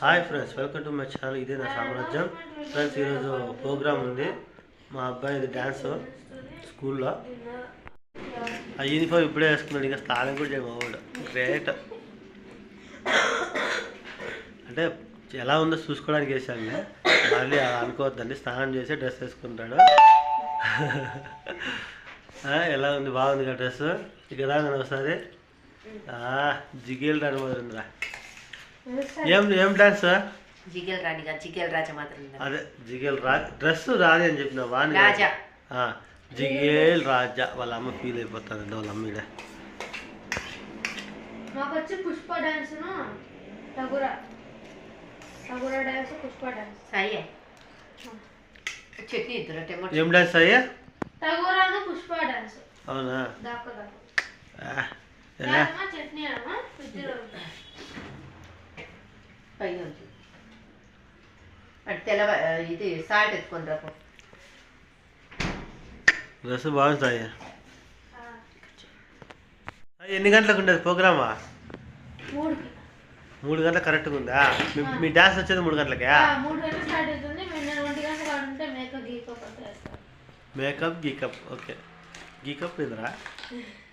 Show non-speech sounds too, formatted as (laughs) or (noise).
Hi friends welcome to my channel ఇదే నా సామ్రాజ్యం. ఫ్రెండ్స్ ఈరోజు ప్రోగ్రామ్ ఉంది. మా అబ్బాయిది డ్యాన్స్ స్కూల్లో. ఆ యూనిఫామ్ ఇప్పుడే వేసుకున్నాడు. ఇంకా స్నానం కూడా చేయమవాడు గ్రేట్ అంటే ఎలా ఉందో చూసుకోవడానికి వేసాను మళ్ళీ అనుకోవద్దండి. స్నానం చేసి డ్రెస్ వేసుకుంటాడు. ఎలా ఉంది? బాగుంది కదా డ్రెస్? ఇక రాగానే ఒకసారి జిగేల్ రాని మొదలుందిరా ఏం ఏం డ్యాన్స్ జిగేల్ రాణిగా జిగేల్ రాజా మాత్రం? అదే జిగేల్ రా డ్రెస్ రాని అని చెప్పిన వాణి రాజా. ఆ, జిగేల్ రాజా. వాళ్ళ అమ్మ ఫీల్ అయిపోతుంది. వాళ్ళ అమ్మ ఈడ. మాకు వచ్చి పుష్ప డాన్స్ టగురా టగురా డాన్స్ పుష్ప డాన్స్ సాయి. చట్నీ ఇద్దరు టమాటో ఏం డ్యాన్స్ అయ్యా టగురాను పుష్ప డాన్స్ అవునా? దాకా దాకా. చట్నీ అమ్మా పైన ఉంచు. అటు తెల్లవ ఇది సాల్ట్ ఎత్తుకొని రాకు డ్రెస్ బాగుంది అయ్యా ఎన్ని గంటలకు ఉండేది ప్రోగ్రామా? మూడు గంటల కరెక్ట్గా ఉందా? మీ మీ డ్యాన్స్ వచ్చేది మూడు గంటలకా? Makeup గీకప్ okay. గీకప్ ఏందిరా? (laughs)